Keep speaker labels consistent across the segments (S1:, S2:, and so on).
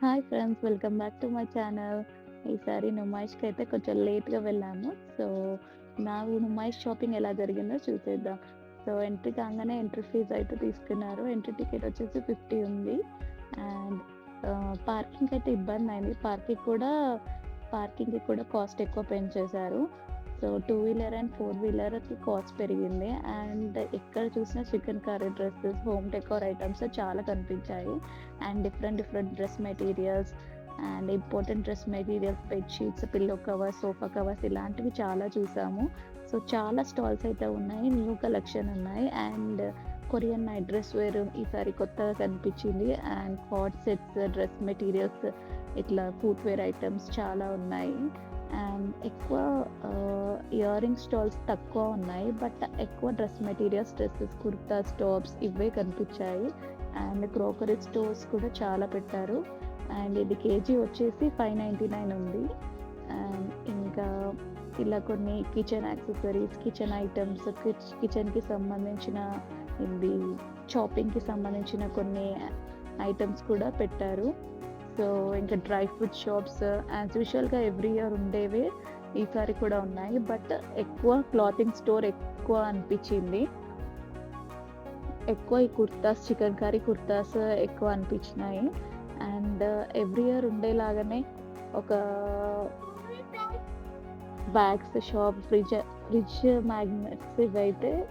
S1: Hi friends welcome back to my channel. ఈసారి నుమాయిష్కి అయితే కొంచెం లేట్‌గా వెళ్ళాము. సో, నా నుమాయిష్ షాపింగ్ ఎలా జరిగిందో చూసేద్దాం. సో, ఎంట్రీ కాగానే ఎంట్రీ ఫీజ్ అయితే తీసుకున్నారు. ఎంట్రీ టికెట్ వచ్చేసి 50 ఉంది. అండ్ పార్కింగ్కి అయితే ఇబ్బంది అయింది పార్కింగ్ కూడా పార్కింగ్‌కి కూడా కాస్ట్ ఎక్కువ పెంచేశారు. So, two wheeler and four వీలర్‌కి cost పెరిగింది. అండ్ ఎక్కడ చూసినా chicken curry dresses home decor items చాలా కనిపించాయి. And different different dress materials and important dress materials, bed sheets, pillow covers, sofa covers ఇలాంటివి చాలా చూసాము. సో, చాలా స్టాల్స్ అయితే ఉన్నాయి. న్యూ కలెక్షన్ ఉన్నాయి. And Korean night dress wear ఈసారి కొత్తగా కనిపించింది. And hot sets, dress materials ఇట్లా ఫుట్‌వేర్ ఐటమ్స్ చాలా ఉన్నాయి. అండ్ ఎక్కువ ఇయర్ రింగ్ స్టాల్స్ తక్కువ ఉన్నాయి. బట్ ఎక్కువ dress materials, dresses kurtas, tops ఇవే కనిపించాయి. అండ్ క్రోకరీ స్టోర్స్ కూడా చాలా పెట్టారు. అండ్ ఇది కేజీ వచ్చేసి 599 ఉంది. అండ్ ఇంకా ఇలా కొన్ని కిచెన్ యాక్సెసరీస్, కిచెన్ ఐటమ్స్ కిచెన్‌కి సంబంధించిన ఇది చాపింగ్‌కి సంబంధించిన కొన్ని ఐటమ్స్ కూడా పెట్టారు. సో, ఇంకా డ్రై ఫ్రూట్ షాప్స్ యాజ్ యూజువల్‌గా ఎవ్రీ ఇయర్ ఉండేవి ఈసారి కూడా ఉన్నాయి. బట్ ఎక్కువ క్లాతింగ్ స్టోర్ ఎక్కువ అనిపించింది. ఎక్కువ ఈ కుర్తాస్, చికెన్ కర్రీ కుర్తాస్ ఎక్కువ అనిపించినాయి. అండ్ ఎవ్రీ ఇయర్ ఉండేలాగానే ఒక bags shop, fridge fridge magnets ఇవైతే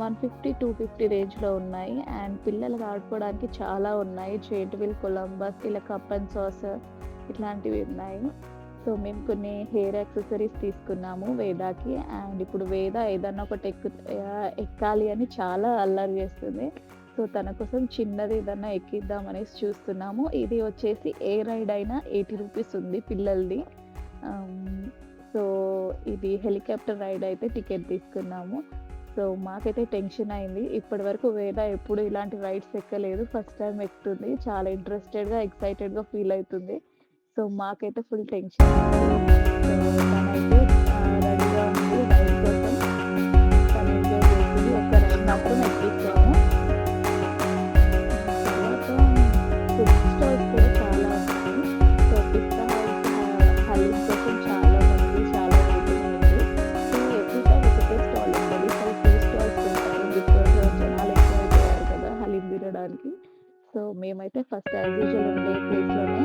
S1: 150, 250 రేంజ్‌లో ఉన్నాయి. అండ్ పిల్లలకు ఆడుకోవడానికి చాలా ఉన్నాయి. చేర్‌విల్, కొలంబస్ ఇలా కప్ అండ్ సాస్ ఇట్లాంటివి ఉన్నాయి. సో, మేము కొన్ని హెయిర్ యాక్సెసరీస్ తీసుకున్నాము వేదాకి. అండ్ ఇప్పుడు వేద ఏదన్నా ఒకటి ఎక్కు ఎక్కాలి అని చాలా అల్లరి చేస్తుంది. సో, తన కోసం చిన్నది ఏదన్నా ఎక్కిద్దాం అనేసి చూస్తున్నాము. ఇది వచ్చేసి ఏ రైడ్ అయినా 80 రూపీస్ ఉంది పిల్లలది. సో, ఇది హెలికాప్టర్ రైడ్ అయితే టికెట్ తీసుకున్నాము. సో, మాకైతే టెన్షన్ అయింది. ఇప్పటివరకు వేద ఎప్పుడు ఇలాంటి రైడ్స్ ఎక్కలేదు. ఫస్ట్ టైం ఎక్కుతుంది. చాలా ఇంట్రెస్టెడ్‌గా, ఎక్సైటెడ్‌గా ఫీల్ అవుతుంది సో, మాకైతే ఫుల్ టెన్షన్ హలీం సో, మేమైతే ఫస్ట్ యాజ్ యూజువల్ ఉండే ప్లేస్‌లోనే